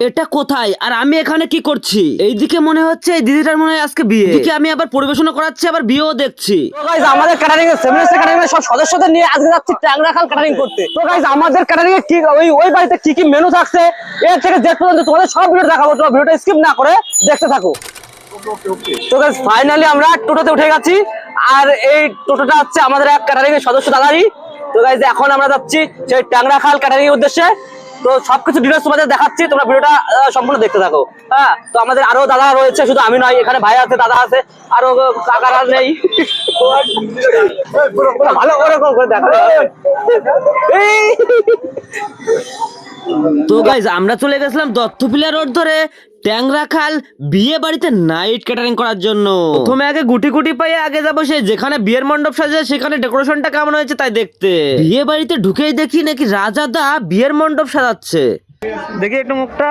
এটা কোথায়? আর আমি এখানে কি করছি? এইদিকে মনে হচ্ছে এই দিদিটার মনে হয় আজকে বিয়ে। এদিকে আমি আবার পরিবেশনা করাচ্ছি, আবার বিয়েও দেখছি। তো গাইজ আমাদের ক্যাটারিং এর সেমিনার ক্যাটারিং সব সদস্যদের নিয়ে আজকে যাচ্ছি ট্যাংরাখাল ক্যাটারিং করতে। তো গাইজ আমাদের ক্যাটারিং এ কি ওই ওই বাড়িতে কি কি মেনু থাকছে? এর থেকে জেড পর্যন্ত তোমাদের সব ভিডিও দেখাবো, তোমরা ভিডিওটা স্কিপ না করে দেখতে থাকো। তো গাইজ ফাইনালি আমরা টোটোতে উঠে গেছি, আর এই টোটোটা হচ্ছে আমাদের এক ক্যাটারিং এর সদস্য দাদারই। তো গাইজ এখন আমরা যাচ্ছি সেই ট্যাংরাখাল ক্যাটারিং এর উদ্দেশ্যে। তো সবকিছু ডিটেলস তোমাদের দেখাচ্ছি, তোমরা ভিডিওটা সম্পূর্ণ দেখতে থাকো। হ্যাঁ তো আমাদের আরও দাদা রয়েছে, শুধু আমি নয়, এখানে ভাই আছে, দাদা আছে, আরও কাকারা নেই। ভালো করে দেখো তো গাইজ আমরা চলে গেছিলাম দত্ত দত্তপিলা রোড ধরে ট্যাংরা খাল বিয়ে বাড়িতে নাইট ক্যাটারিং করার জন্য। প্রথমে আগে গুটি গুটি পাইয়ে আগে যাব সে যেখানে বিয়ের মণ্ডপ সাজে সেখানে ডেকোরেশনটা কেমন হয়েছে তাই দেখতে। বিয়ে বাড়িতে ঢুকেই দেখি নাকি রাজাদা বিয়ের মণ্ডপ সাজাচ্ছে। দেখি একটু মুখটা।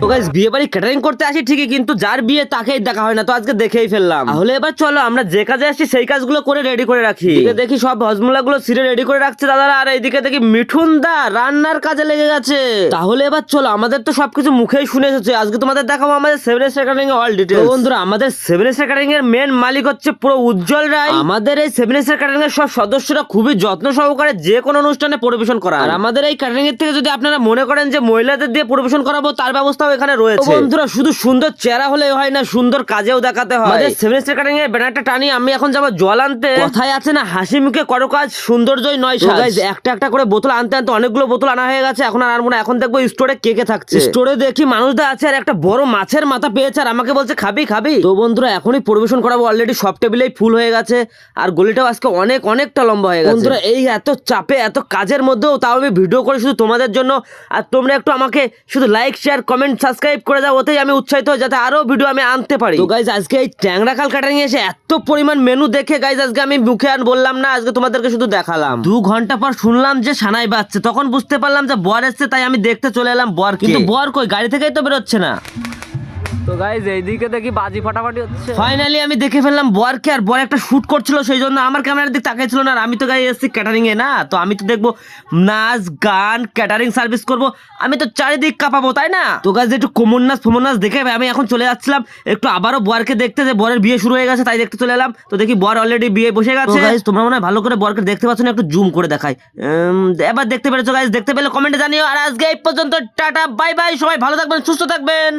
তো গাইজ বিয়ে বাড়ি ক্যাটারিং করতে আসি ঠিকই কিন্তু যার বিয়ে তাকেই দেখা হয় না তো আজকে দেখেই ফেললাম। তাহলে এবার চলো আমরা যে কাজে আসছি সেই কাজগুলো করে রেডি করে রাখি। দেখি সব হজমুলা গুলো সিরে রেডি করে রাখছে দাদারা আর এইদিকে দেখি মিঠুন দা রান্নার কাজে লেগে গেছে। তাহলে এবার চলো আমাদের তো সবকিছু মুখেই শুনে এসেছে। আজকে তোমাদের দেখাবো আমাদের সেভেন এস অল ডিটেল বন্ধুরা আমাদের সেভেন এস এর মেন মালিক হচ্ছে পুরো উজ্জ্বল রায়। আমাদের এই সেভেন এস এর সব সদস্যরা খুবই যত্ন সহকারে যে কোনো অনুষ্ঠানে পরিবেশন করা আর আমাদের এই ক্যাটারিং এর থেকে যদি আপনারা মনে করেন যে মহিলাদের দিয়ে পরিবেশন করাবো তার ব্যবস্থাও এখানে রয়েছে। বন্ধুরা শুধু সুন্দর চেহারা হলেই হয় না সুন্দর কাজেও দেখাতে হয়। আমাদের সেভেন স্টার কাটিং এর ব্যানারটা টানি আমি এখন যাব জল আনতে। কথায় আছে না হাসি মুখে করো কাজ সৌন্দর্যই নয় সাজ। একটা একটা করে বোতল আনতে আনতে অনেকগুলো বোতল আনা হয়ে গেছে এখন আর আনব না। এখন দেখব স্টোরে কে কে থাকছে। স্টোরে দেখি মানুষদের আছে আর একটা বড় মাছের মাথা পেয়েছে আর আমাকে বলছে খাবি খাবি? তো বন্ধুরা এখনই পরিবেশন করাবো। অলরেডি সব টেবিলেই ফুল হয়ে গেছে আর গলিটাও আজকে অনেক অনেকটা লম্বা হয়ে গেছে। বন্ধুরা এই এত চাপে এত কাজের মধ্যেও তাও আমি ভিডিও করে শুধু তোমাদের জন্য। আর তোমরা একটু আমাকে শুধু লাইক শেয়ার কমেন্ট সাবস্ক্রাইব করে দাও ওতেই আমি উৎসাহিত হই যাতে আরও ভিডিও আমি আনতে পারি। তো গাইজ আজকে এই ট্যাংরা খাল নিয়ে এসে এত পরিমাণ মেনু দেখে গাইজ আজকে আমি মুখে আন বললাম না আজকে তোমাদেরকে শুধু দেখালাম। দু ঘণ্টা পর শুনলাম যে সানাই বাজছে তখন বুঝতে পারলাম যে বর এসছে তাই আমি দেখতে চলে এলাম বর কিন্তু বর কই? গাড়ি থেকেই তো বেরোচ্ছে না। তো গাইজ এইদিকে দেখি বাজি ফাটাফাটি হচ্ছে। ফাইনালি আমি দেখে ফেললাম বরকে আর বর একটা শুট করছিল সেই জন্য আমার ক্যামেরার দিক তাকাইছিল না আর আমি তো গাই এসেছি ক্যাটারিং এ না? তো আমি তো দেখব নাচ গান ক্যাটারিং সার্ভিস করব আমি তো চারিদিক কাঁপাবো তাই না? তো গাছ একটু কোমর নাচ ফোমর নাচ দেখে আমি এখন চলে যাচ্ছিলাম একটু আবারও বরকে দেখতে যে বরের বিয়ে শুরু হয়ে গেছে তাই দেখতে চলে এলাম। তো দেখি বর অলরেডি বিয়ে বসে গেছে। গাইজ তোমরা মনে হয় ভালো করে বরকে দেখতে পাচ্ছ না একটু জুম করে দেখাই। উম, এবার দেখতে পেরেছ গাইজ দেখতে পেলে কমেন্টে জানিও। আর আজকে এই পর্যন্ত টাটা বাই বাই সবাই ভালো থাকবেন সুস্থ থাকবেন।